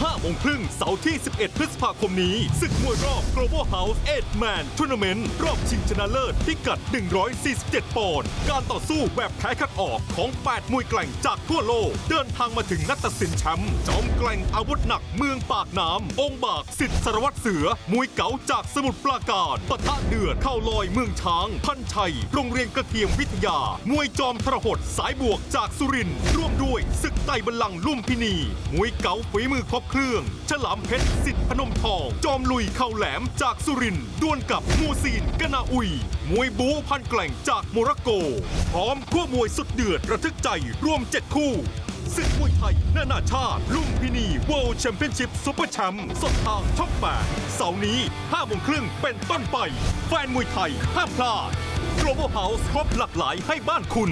Ha! โมงครึ่งเสาร์ที่ 11 พฤษภาคมนี้ศึกมวยรอบ Global House 8 Man Tournament รอบชิงชนะเลิศพิกัด 147 ปอนด์การต่อสู้แบบแพ้คัดออกของ 8 มวยแกล่งจากทั่วโลก เดินทางมาถึงนัดตัดสินแชมป์จอมแกล่งอาวุธหนักเมืองปากน้ำองค์บากสิทธิ์สารวัตรเสือ มวยเก๋าจากสมุทรปราการปะทะเดือดเข้าลอยเมืองช้าง พันชัย โรงเรียนกระเทียมวิทยา มวยจอมทรหดสายบวกจากสุรินทร์ร่วมด้วยศึกไต่บัลลังก์ลุ่มพินี มวยเก๋าฝีมือครบเครื่องฉลามเพชรสิทธิพนมทอง จอมลุยเข่าแหลมจากสุรินทร์ดวลกับมูซีนกนาอุย มวยบูพันแกล่งจากโมร็อกโก พร้อมคู่มวยสุดเดือดระทึกใจรวม7คู่ศึกมวยไทย นานาชาติ ลุมพินี World Championship Super Champ สดทางช่องแปดเสาร์นี้5โมงครึ่งเป็นต้นไป แฟนมวยไทยห้ามพลาด Global House ครบหลากหลายให้บ้านคุณ